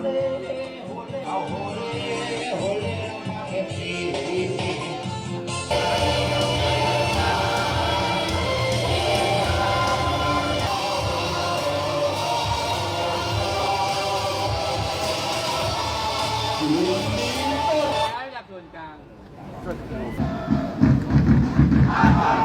ส่วนกลางส่วนกลาง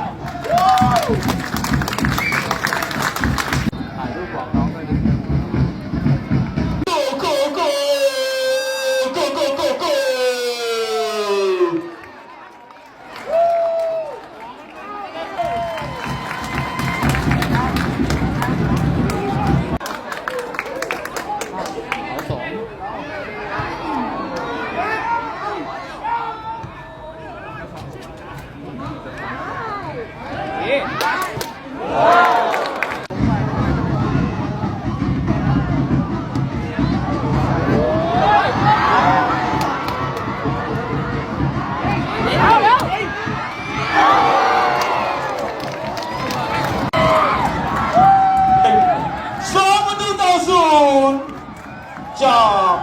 จาก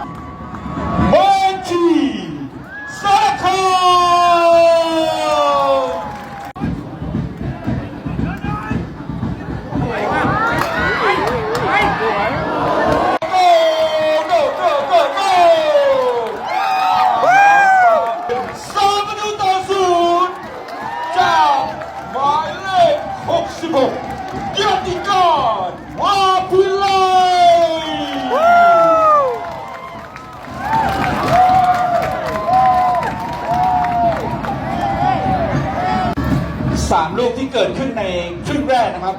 เมทีสารคามโกโกโกโกโกสองประตูต่อศูนย์จากหมายเลข66ยอดติกรวา สามลูกที่เกิดขึ้นในครึ่งแรกนะครับ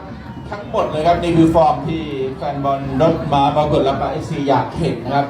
ทั้งหมดเลยครับนี่คือฟอร์มที่แฟนบอลรถมาปรากฏแล้วก็ไอซีอยากเห็นนะครับ